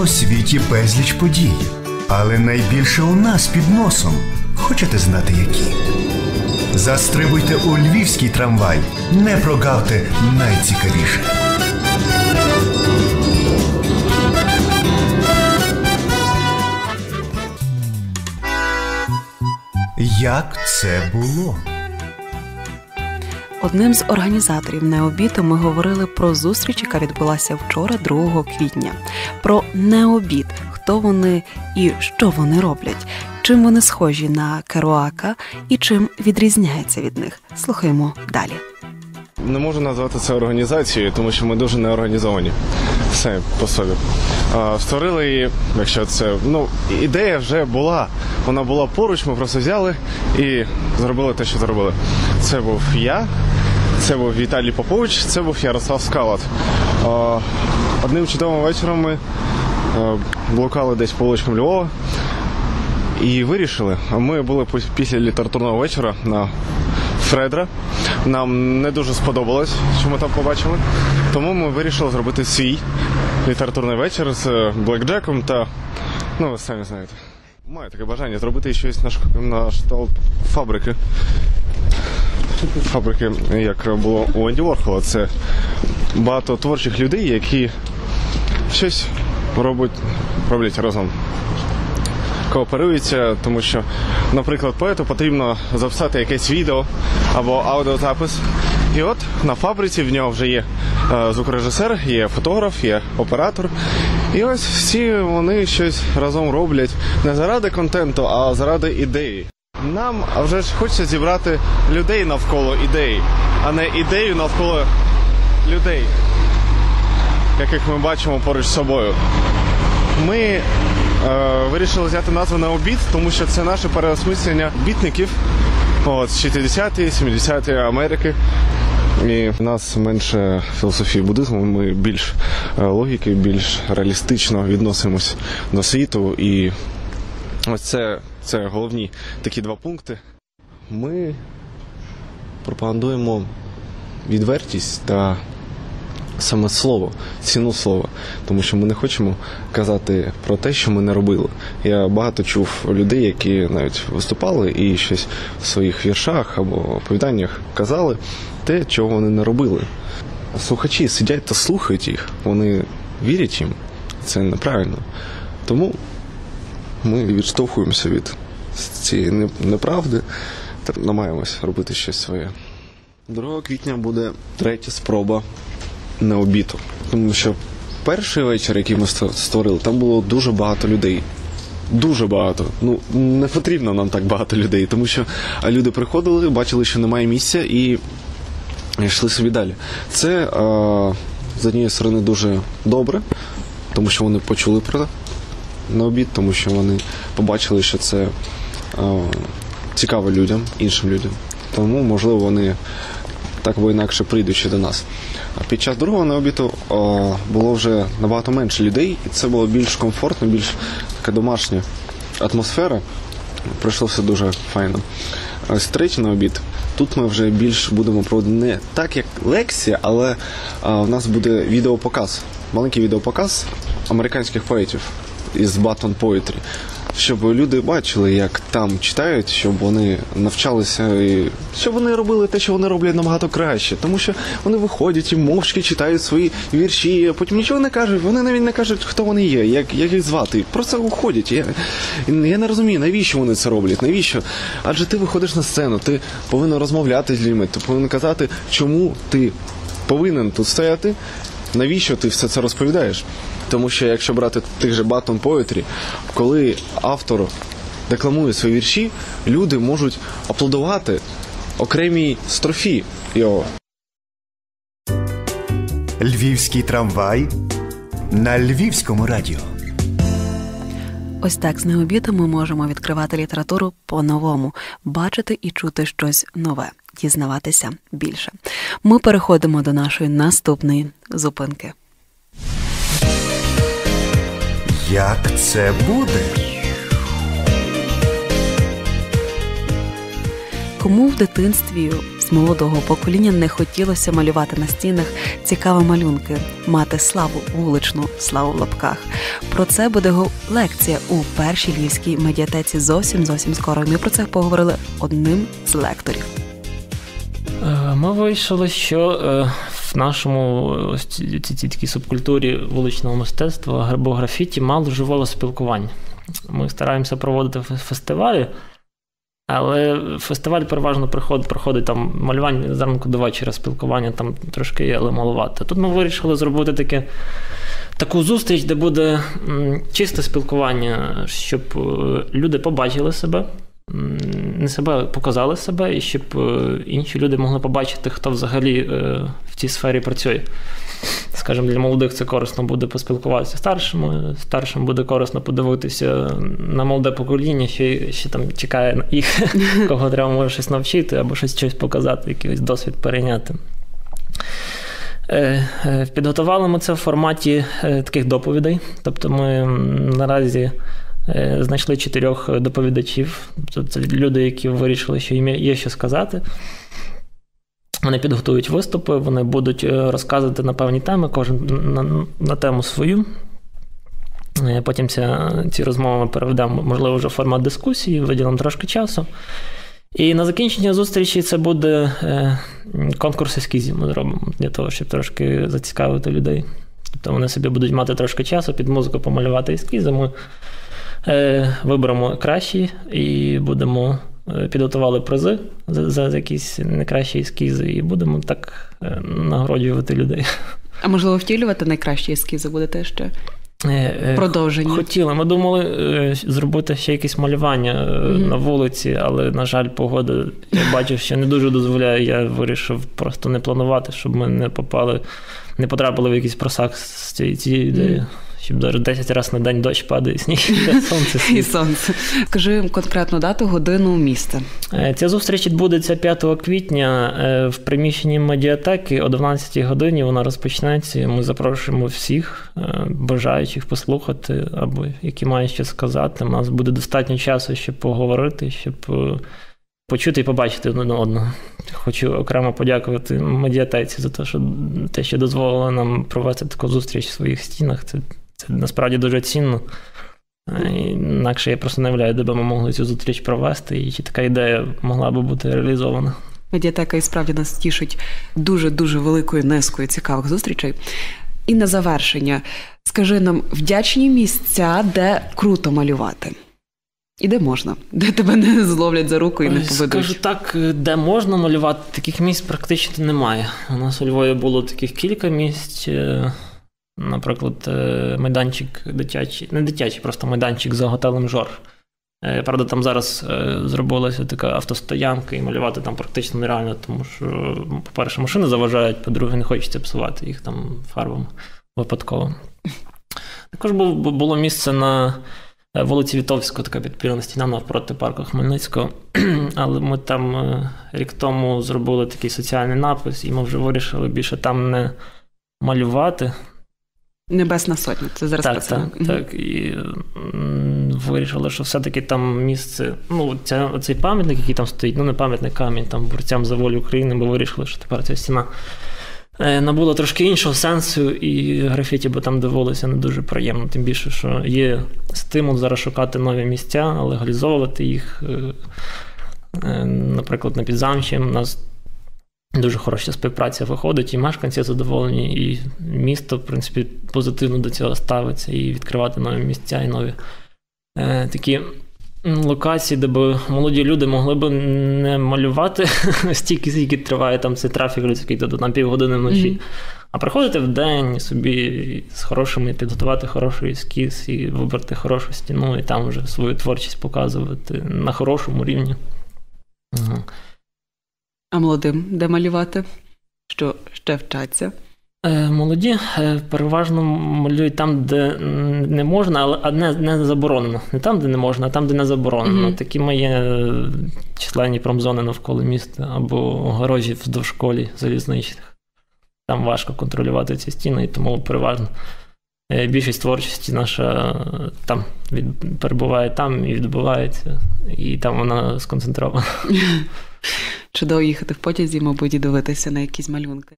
у світі безліч подій, але найбільше у нас під носом. Хочете знати які? Застрибуйте у львівський трамвай, не прогавте найцікавіше. Як це було? Одним з організаторів необіту ми говорили про зустріч, яка відбулася вчора, 2 квітня. Про необід, хто вони і що вони роблять, чим вони схожі на Керуака і чим відрізняється від них. Слухаємо далі. Не можу назвати це організацією, тому що ми дуже неорганізовані. Все по собі. Створили її, якщо це. Ну, ідея вже була. Вона була поруч, ми просто взяли і зробили те, що зробили. Це був я, це був Віталій Попович, це був Ярослав Скалат. Одним чудовим вечором ми блукали десь по вуличкам Львова. І вирішили. Ми були після літературного вечора на Фредра. Нам не дуже сподобалось, що ми там побачили. Тому ми вирішили зробити свій літературний вечір з е, блекджеком та. Ну, ви самі знаєте. Маю таке бажання зробити щось на, шк- на кшталт фабрики. Фабрики, як було у Енді Ворхола. Це багато творчих людей, які щось роблять, роблять разом кооперуються, тому що, наприклад, поету потрібно записати якесь відео або аудіозапис. І от на фабриці в нього вже є е, звукорежисер, є фотограф, є оператор. І ось всі вони щось разом роблять не заради контенту, а заради ідеї. Нам вже ж хочеться зібрати людей навколо ідеї, а не ідею навколо людей, яких ми бачимо поруч з собою. Ми е, вирішили взяти назву на обід, тому що це наше переосмислення бітників от, з 60-ті, 70-ті Америки. І в нас менше філософії буддизму, ми більш е, логіки, більш реалістично відносимось до світу. І ось це, це головні такі два пункти. Ми пропагандуємо відвертість та саме слово, ціну слова, тому що ми не хочемо казати про те, що ми не робили. Я багато чув людей, які навіть виступали і щось в своїх віршах або оповіданнях казали те, чого вони не робили. Слухачі сидять та слухають їх, вони вірять їм. Це неправильно. Тому ми відштовхуємося від цієї неправди та намагаємось робити щось своє. 2 квітня буде третя спроба на обіду. Тому що перший вечір, який ми створили, там було дуже багато людей. Дуже багато. Ну не потрібно нам так багато людей, тому що люди приходили, бачили, що немає місця, і йшли собі далі. Це е, з однієї сторони дуже добре, тому що вони почули про на обід, тому що вони побачили, що це цікаво людям, іншим людям. Тому, можливо, вони так або інакше прийдуть ще до нас. А під час другого наобіду о, було вже набагато менше людей, і це було більш комфортно, більш така домашня атмосфера. Пройшло все дуже файно. Ось третій на обід. Тут ми вже більш будемо проводити не так, як лекція, але в нас буде відеопоказ. Маленький відеопоказ американських поетів із Button Poetry. Щоб люди бачили, як там читають, щоб вони навчалися, і щоб вони робили те, що вони роблять набагато краще. Тому що вони виходять і мовчки читають свої вірші, а потім нічого не кажуть. Вони навіть не кажуть, хто вони є, як, як їх звати. Просто уходять. Я, я не розумію, навіщо вони це роблять, навіщо? Адже ти виходиш на сцену, ти повинен розмовляти з людьми, ти повинен казати, чому ти повинен тут стояти, навіщо ти все це розповідаєш. Тому що якщо брати тих же Button Poetry, коли автор декламує свої вірші, люди можуть аплодувати окремій строфі його. Львівський трамвай на львівському радіо. Ось так з необіду ми можемо відкривати літературу по-новому, бачити і чути щось нове, дізнаватися більше. Ми переходимо до нашої наступної зупинки. Як це буде? Кому в дитинстві з молодого покоління не хотілося малювати на стінах цікаві малюнки, мати славу вуличну славу в лапках. Про це буде лекція у першій львівській медіатеці зовсім зовсім скоро. Ми про це поговорили одним з лекторів. Е, ми вийшли, що е, в нашому цій такій субкультурі вуличного мистецтва або графіті мало живого спілкування. Ми стараємося проводити фестивалі, але фестиваль переважно проходить, проходить там малювання зранку до вечора, спілкування там трошки є, але малувати. Тут ми вирішили зробити таке. Таку зустріч, де буде чисте спілкування, щоб е, люди побачили себе, не себе показали себе, і щоб е, інші люди могли побачити, хто взагалі е, в цій сфері працює. Скажімо, для молодих це корисно буде поспілкуватися з старшими, старшим буде корисно подивитися на молоде покоління, що ще там чекає їх, кого треба може щось навчити або щось щось показати, якийсь досвід перейняти. Е, підготували ми це в форматі таких доповідей. Тобто ми наразі знайшли чотирьох доповідачів. Тобто це люди, які вирішили, що їм є що сказати. Вони підготують виступи, вони будуть е, розказувати на певні теми, кожен на, на тему свою. Е, потім ця, ці розмови ми переведемо, можливо, вже в формат дискусії, виділимо трошки часу. І на закінчення зустрічі це буде конкурс ескізів. Ми зробимо для того, щоб трошки зацікавити людей. Тобто вони собі будуть мати трошки часу під музику помалювати ескізи. Ми Е, виберемо кращі і будемо е, підготували призи за, за якісь найкращі ескізи, і будемо так е, нагороджувати людей. А можливо, втілювати найкращі ескізи будете ще? Продовження. Хотіли. Ми думали зробити ще якесь малювання mm-hmm. на вулиці, але, на жаль, погода, я бачив, що не дуже дозволяє. Я вирішив просто не планувати, щоб ми не попали, не потрапили в якийсь просак з цієї, цієї ідеї. Mm-hmm щоб навіть 10 разів на день дощ падає, сніг і сонце. І сонце. Скажи конкретну дату, годину, місце. Е, ця зустріч відбудеться 5 квітня е, в приміщенні медіатеки о 12 годині. Вона розпочнеться. Ми запрошуємо всіх е, бажаючих послухати або які мають що сказати. У нас буде достатньо часу, щоб поговорити, щоб. Почути і побачити один одного. Хочу окремо подякувати медіатеці за те, що те, що дозволило нам провести таку зустріч в своїх стінах. Це це насправді дуже цінно. Інакше я просто не уявляю, де би ми могли цю зустріч провести, і чи така ідея могла би бути реалізована. Медіатека і справді нас тішить дуже-дуже великою низкою цікавих зустрічей. І на завершення, скажи нам вдячні місця, де круто малювати. І де можна, де тебе не зловлять за руку і не поведуть? Скажу так, де можна малювати, таких місць практично немає. У нас у Львові було таких кілька місць. Наприклад, е, майданчик дитячий, не дитячий, просто майданчик за готелем Жор. Е, правда, там зараз е, зробилася така автостоянка, і малювати там практично нереально, тому що, по-перше, машини заважають, по-друге, не хочеться псувати їх там фарбом випадково. Також було місце на вулиці Вітовського, така підпільна стіна навпроти парку Хмельницького. Але ми там рік тому зробили такий соціальний напис, і ми вже вирішили більше там не малювати. Небесна сотня, це зараз так, так, так. І вирішили, що все-таки там місце. Ну, ця, цей пам'ятник, який там стоїть, ну не пам'ятник камінь там борцям за волю України, бо вирішили, що тепер ця стіна е, набула трошки іншого сенсу, і графіті би там дивилося не дуже приємно. Тим більше, що є стимул зараз шукати нові місця, легалізовувати їх. Е, е, наприклад, на Підзамчі у нас Дуже хороша співпраця виходить, і мешканці задоволені, і місто, в принципі, позитивно до цього ставиться, і відкривати нові місця і нові е, такі локації, де б молоді люди могли б не малювати стільки, скільки триває там цей трафік людський, то на півгодини вночі. Mm-hmm. А приходити в день собі з хорошими, підготувати хороший ескіз і вибрати хорошу стіну, і там вже свою творчість показувати на хорошому рівні. Угу. А молодим де малювати? Що ще вчаться? Е, молоді е, переважно малюють там, де не можна, але не не заборонено. Не там, де не можна, а там, де не заборонено. Mm-hmm. Такі мої е, численні промзони навколо міста або огорожі вздовж школі залізничних. Там важко контролювати ці стіни, і тому переважно більшість творчості наша там від, перебуває там і відбувається, і там вона сконцентрована. чудово їхати в потязі, мабуть, і дивитися на якісь малюнки.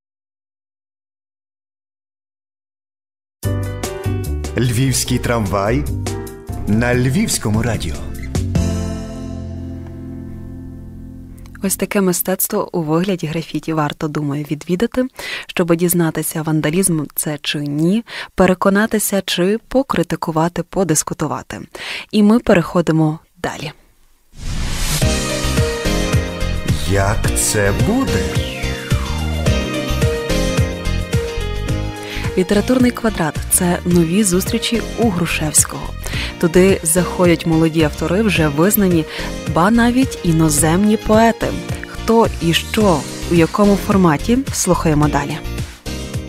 Львівський трамвай на Львівському радіо. Ось таке мистецтво у вигляді графіті варто думаю відвідати, щоб дізнатися, вандалізм це чи ні, переконатися чи покритикувати, подискутувати. І ми переходимо далі. Як це буде? Літературний квадрат це нові зустрічі у Грушевського. Туди заходять молоді автори, вже визнані, ба навіть іноземні поети. Хто і що, у якому форматі слухаємо далі.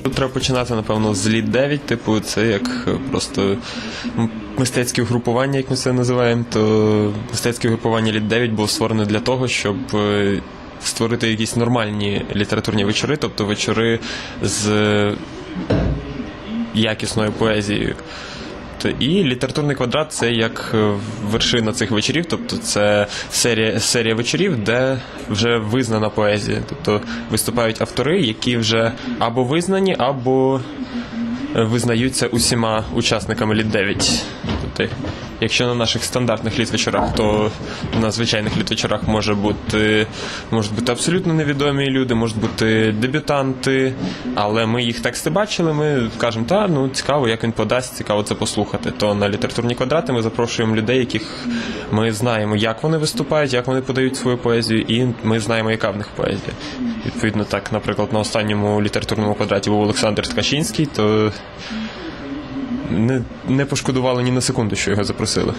Тут треба починати, напевно, з літ 9, типу, це як е, просто м, мистецьке угрупування, як ми це називаємо, то мистецьке угрупування літ 9 було створене для того, щоб е, створити якісь нормальні літературні вечори, тобто вечори з якісною поезією. І літературний квадрат це як е, вершина цих вечорів, тобто це серія, серія вечорів, де вже визнана поезія. Тобто виступають автори, які вже або визнані, або е, визнаються усіма учасниками літ 9. Тобто, якщо на наших стандартних літвечорах, то на звичайних літвечорах може бути, можуть бути абсолютно невідомі люди, можуть бути дебютанти, але ми їх тексти бачили, ми кажемо, та ну цікаво, як він подасть, цікаво це послухати. То на літературні квадрати ми запрошуємо людей, яких ми знаємо, як вони виступають, як вони подають свою поезію, і ми знаємо, яка в них поезія. Відповідно, так, наприклад, на останньому літературному квадраті був Олександр Ткачинський, то не, не пошкодували ні на секунду, що його запросили.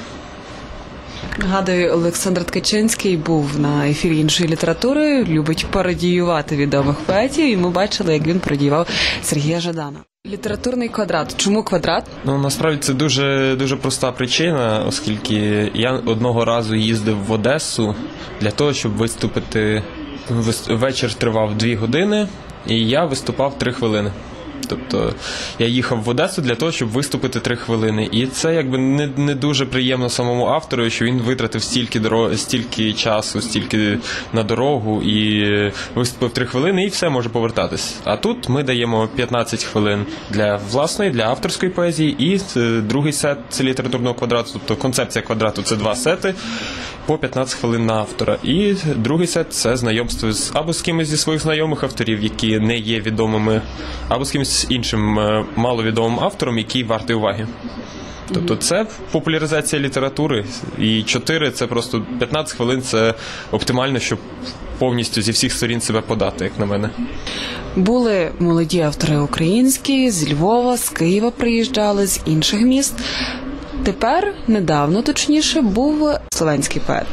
Нагадую, Олександр Ткачинський був на ефірі іншої літератури, любить пародіювати відомих поетів, і ми бачили, як він пародіював Сергія Жадана. Літературний квадрат. Чому квадрат? Ну насправді це дуже дуже проста причина, оскільки я одного разу їздив в Одесу для того, щоб виступити. Вис- Вечір тривав дві години, і я виступав три хвилини. Тобто я їхав в Одесу для того, щоб виступити три хвилини. І це якби не, не дуже приємно самому автору, що він витратив стільки доро... стільки часу, стільки на дорогу і виступив три хвилини, і все може повертатись. А тут ми даємо 15 хвилин для власної, для авторської поезії, і е, другий сет це літературного квадрату, тобто концепція квадрату це два сети. По 15 хвилин на автора. І другий сет це знайомство з або з кимось зі своїх знайомих авторів, які не є відомими, або з кимось іншим е, маловідомим автором, який вартий уваги. Тобто це популяризація літератури, і 4 це просто 15 хвилин це оптимально, щоб повністю зі всіх сторін себе подати, як на мене. Були молоді автори українські з Львова, з Києва приїжджали, з інших міст. Тепер недавно, точніше, був словенський поет,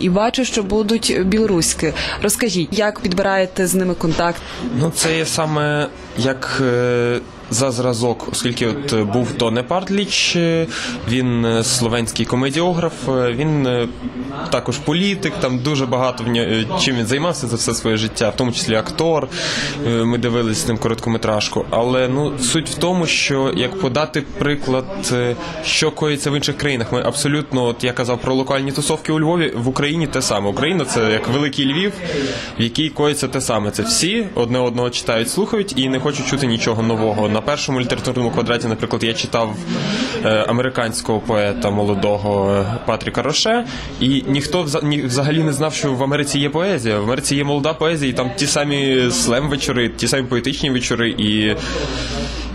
і бачу, що будуть білоруські. Розкажіть, як підбираєте з ними контакт? Ну, це є саме як е, за зразок, оскільки от е, був Тоне Партліч, е, він словенський комедіограф, він також політик, там дуже багато в нього, чим він займався за все своє життя, в тому числі актор. Ми дивилися з ним короткометражку. Але ну суть в тому, що як подати приклад, що коїться в інших країнах, ми абсолютно, от я казав про локальні тусовки у Львові, в Україні те саме. Україна це як великий Львів, в якій коїться те саме. Це всі одне одного читають, слухають і не хочуть чути нічого нового. На першому літературному квадраті, наприклад, я читав е, американського поета молодого е, Патріка Роше, і ніхто вза- ні, взагалі не знав, що в Америці є поезія. В Америці є молода поезія, і там ті самі слем вечори, ті самі поетичні вечори і.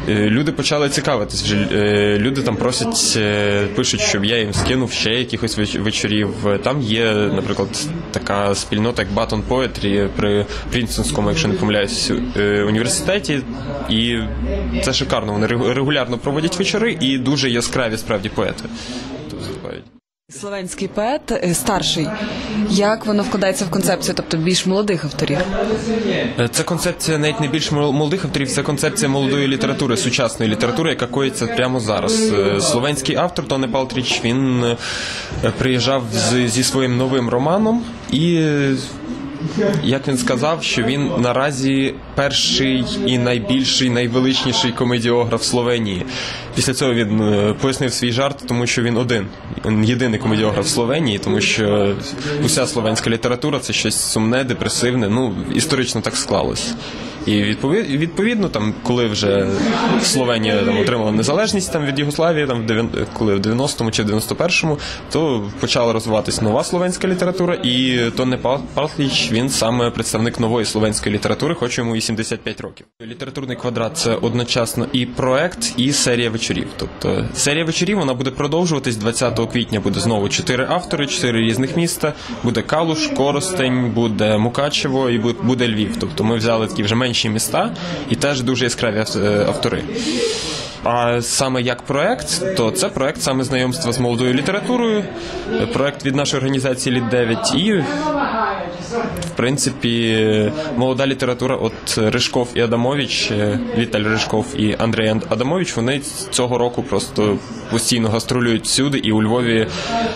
Е, Люди почали цікавитись вже. Е, Люди там просять, е, пишуть, щоб я їм скинув ще якихось вечорів. Там є, наприклад, така спільнота, як Батон Poetry при Прінстонському, якщо не помиляюсь, університеті. І це шикарно. Вони регулярно проводять вечори і дуже яскраві справді поети. виступають. Словенський поет е, старший. Як воно вкладається в концепцію, тобто більш молодих авторів? Е, Це концепція навіть не більш мол- молодих авторів, це концепція молодої літератури, сучасної літератури, яка коїться прямо зараз. Е, Словенський автор Тоне Палтріч він приїжджав зі своїм новим романом і. Як він сказав, що він наразі перший і найбільший, найвеличніший комедіограф Словенії. Після цього він е, пояснив свій жарт, тому що він один, він єдиний комедіограф Словенії, тому що уся словенська література це щось сумне, депресивне. Ну історично так склалось. І відповідно, там, коли вже Словенія там отримала незалежність там від Югославії, там в коли в 90-му чи 91-му, то почала розвиватись нова словенська література, і Тонне Патліч він саме представник нової словенської літератури, хоч йому і 75 років. Літературний квадрат це одночасно і проект, і серія вечорів. Тобто серія вечорів вона буде продовжуватись 20 квітня. Буде знову чотири автори, чотири різних міста. Буде Калуш, Коростень, буде Мукачево і буде Львів. Тобто ми взяли такі вже менші міста і теж дуже яскраві е, автори. А саме як проект, то це проект саме знайомства з молодою літературою, проект від нашої організації Літ 9 і в принципі молода література. От Ришков і Адамович, е, Віталь Ришков і Андрей Адамович. Вони цього року просто постійно гастролюють всюди. І у Львові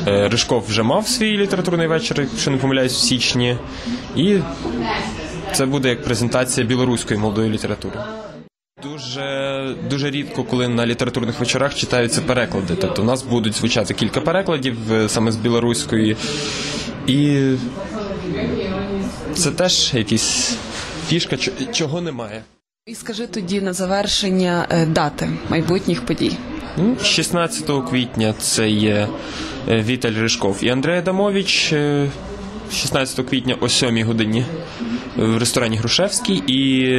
е, Ришков вже мав свій літературний вечір, якщо не помиляюсь, в січні. І це буде як презентація білоруської молодої літератури. Дуже дуже рідко, коли на літературних вечорах читаються переклади. Тобто у нас будуть звучати кілька перекладів е, саме з білоруської, і це теж якась фішка, чого немає. І скажи тоді на завершення е, дати майбутніх подій. 16 квітня це є е, Віталь Ришков і Андрей Адамович. 16 квітня о 7 годині в ресторані Грушевський, і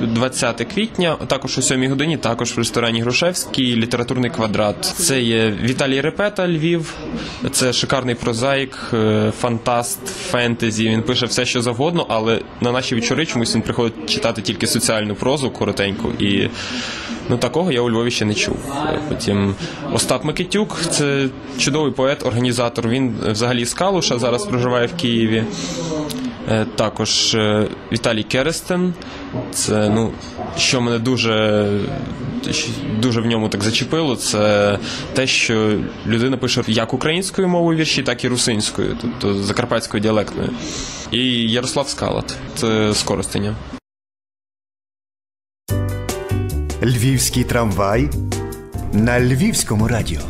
20 квітня, також о 7 годині, також в ресторані Грушевський, літературний квадрат. Це є Віталій Репета, Львів, це шикарний прозаїк, е, фантаст, фентезі. Він пише все, що завгодно, але на наші вечори чомусь він приходить читати тільки соціальну прозу коротеньку. І ну такого я у Львові ще не чув. Потім Остап Микитюк, це чудовий поет, організатор. Він взагалі з Калуша зараз проживає в Києві. Е, також е, Віталій Керестен. Це ну, що мене дуже дуже в ньому так зачепило, це те, що людина пише як українською мовою вірші, так і русинською, тобто закарпатською діалектною. І Ярослав Скалат це з Коростеня. Львівський трамвай на Львівському радіо.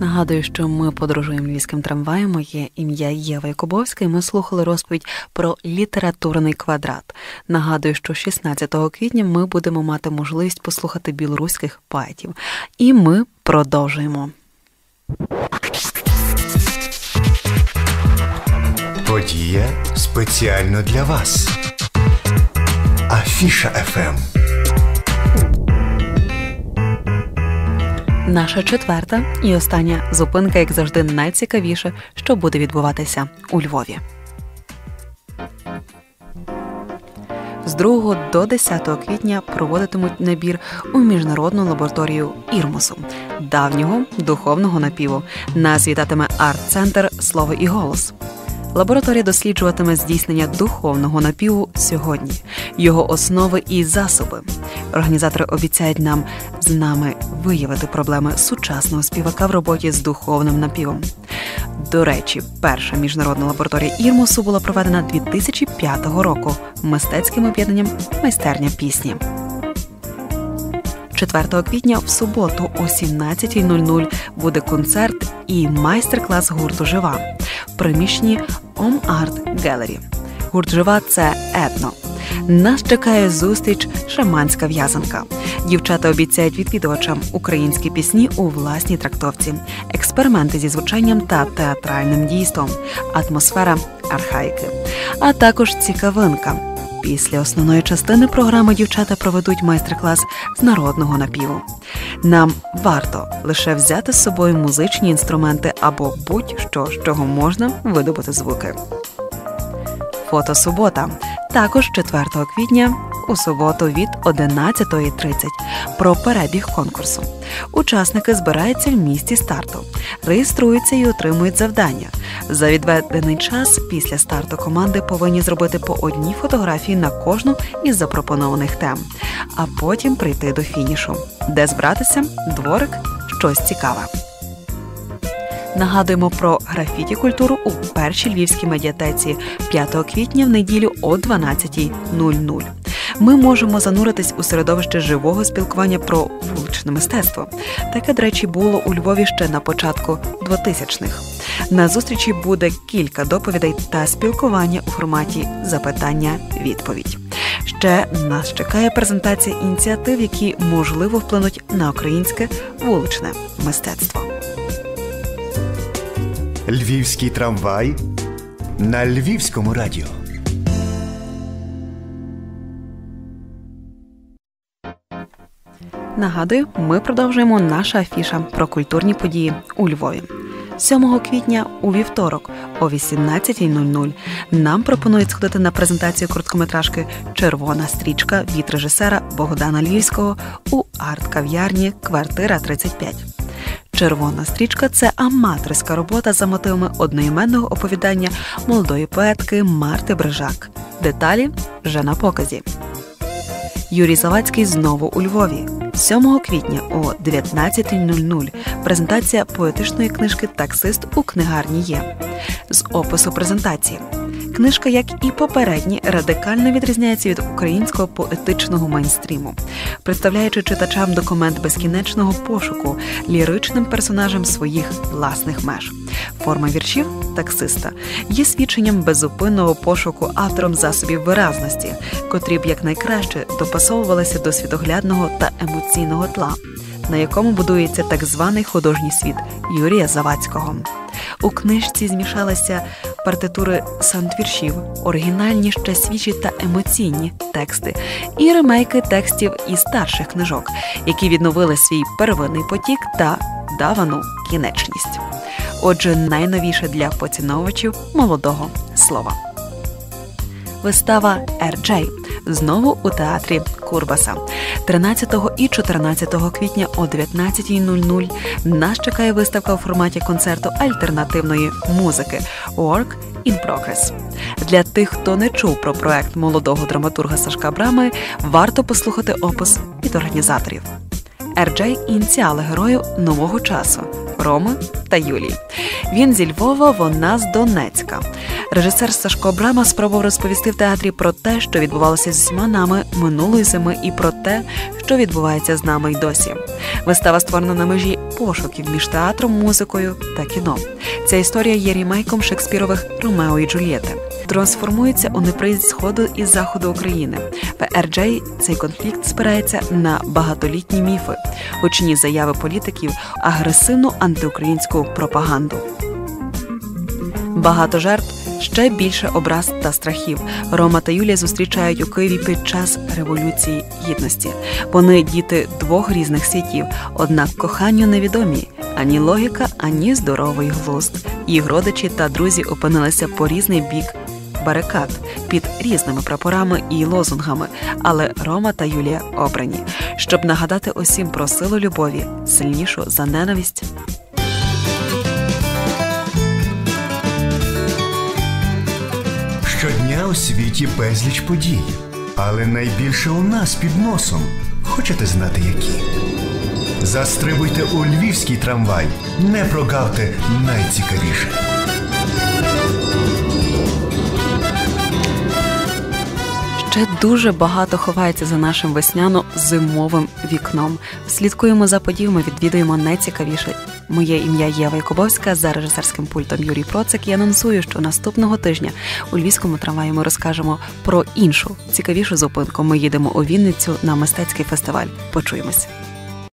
Нагадую, що ми подорожуємо львівським трамваєм. Моє ім'я Єва Якубовська, і Ми слухали розповідь про літературний квадрат. Нагадую, що 16 квітня ми будемо мати можливість послухати білоруських поетів. І ми продовжуємо. Подія спеціально для вас. Афіша ФМ. Наша четверта і остання зупинка, як завжди, найцікавіше, що буде відбуватися у Львові. З 2 до 10 квітня проводитимуть набір у міжнародну лабораторію Ірмосу, давнього духовного напіву. Нас вітатиме арт-центр Слово і голос. Лабораторія досліджуватиме здійснення духовного напіву сьогодні, його основи і засоби. Організатори обіцяють нам з нами виявити проблеми сучасного співака в роботі з духовним напівом. До речі, перша міжнародна лабораторія Ірмусу була проведена 2005 року мистецьким об'єднанням майстерня пісні. 4 квітня в суботу о 17.00 буде концерт і майстер-клас гурту Жива в приміщенні Om Art Gallery. Гурт Жива це етно. Нас чекає зустріч шаманська в'язанка. Дівчата обіцяють відвідувачам українські пісні у власній трактовці, експерименти зі звучанням та театральним дійством, атмосфера архаїки, а також цікавинка. Після основної частини програми дівчата проведуть майстер-клас з народного напіву. Нам варто лише взяти з собою музичні інструменти або будь-що з чого можна видобути звуки. Фото субота також 4 квітня у суботу від 11.30 про перебіг конкурсу. Учасники збираються в місті старту, реєструються і отримують завдання. За відведений час після старту команди повинні зробити по одній фотографії на кожну із запропонованих тем, а потім прийти до фінішу, де збратися дворик щось цікаве. Нагадуємо про графіті культуру у першій львівській медіатеці 5 квітня в неділю о 12.00. Ми можемо зануритись у середовище живого спілкування про вуличне мистецтво. Таке, до речі, було у Львові ще на початку 2000-х. На зустрічі буде кілька доповідей та спілкування у форматі запитання-відповідь. Ще нас чекає презентація ініціатив, які можливо вплинуть на українське вуличне мистецтво. Львівський трамвай на Львівському радіо. Нагадую, ми продовжуємо наша афіша про культурні події у Львові. 7 квітня у вівторок о 18.00 нам пропонують сходити на презентацію короткометражки Червона стрічка від режисера Богдана Львівського у арт-кав'ярні Квартира 35. Червона стрічка це аматорська робота за мотивами одноіменного оповідання молодої поетки Марти Брижак. Деталі вже на показі. Юрій Завадський знову у Львові. 7 квітня о 19.00 презентація поетичної книжки Таксист у книгарні є з опису презентації. Книжка, як і попередні, радикально відрізняється від українського поетичного мейнстріму, представляючи читачам документ безкінечного пошуку ліричним персонажем своїх власних меж. Форма віршів таксиста є свідченням безупинного пошуку автором засобів виразності, котрі б якнайкраще допасовувалися до світоглядного та емоційного тла, на якому будується так званий художній світ Юрія Завадського. У книжці змішалися партитури саундвіршів, оригінальні ще свіжі та емоційні тексти і ремейки текстів із старших книжок, які відновили свій первинний потік та давану кінечність. Отже, найновіше для поціновувачів молодого слова. Вистава «Ерджей» знову у театрі Курбаса. 13 і 14 квітня о 19.00 нас чекає виставка у форматі концерту альтернативної музики Work in Progress. Для тих, хто не чув про проект молодого драматурга Сашка Брами, варто послухати опис від організаторів. Ерджей ініціали герою нового часу Роми та Юлії. Він зі Львова, вона з Донецька. Режисер Сашко Брама спробував розповісти в театрі про те, що відбувалося з усіма нами минулої зими, і про те, що відбувається з нами й досі. Вистава створена на межі пошуків між театром, музикою та кіно. Ця історія є рімейком Шекспірових Ромео і Джульєти. Трансформується у неприязнь сходу і заходу України. В цей конфлікт спирається на багатолітні міфи, гучні заяви політиків, агресивну антиукраїнську пропаганду. Багато жертв. Ще більше образ та страхів. Рома та Юлія зустрічають у Києві під час революції гідності. Вони діти двох різних світів, однак коханню невідомі ані логіка, ані здоровий глузд. Їх родичі та друзі опинилися по різний бік барикад під різними прапорами і лозунгами. Але Рома та Юлія обрані, щоб нагадати усім про силу любові, сильнішу за ненависть. Щодня у світі безліч подій, але найбільше у нас під носом. Хочете знати які? Застрибуйте у львівський трамвай, не прогавте найцікавіше. Дуже багато ховається за нашим весняно-зимовим вікном. Слідкуємо за подіями, відвідуємо найцікавіше. Моє ім'я Єва Якубовська за режисерським пультом Юрій Процик. Я анонсую, що наступного тижня у львівському трамваї ми розкажемо про іншу цікавішу зупинку. Ми їдемо у Вінницю на мистецький фестиваль. Почуємось.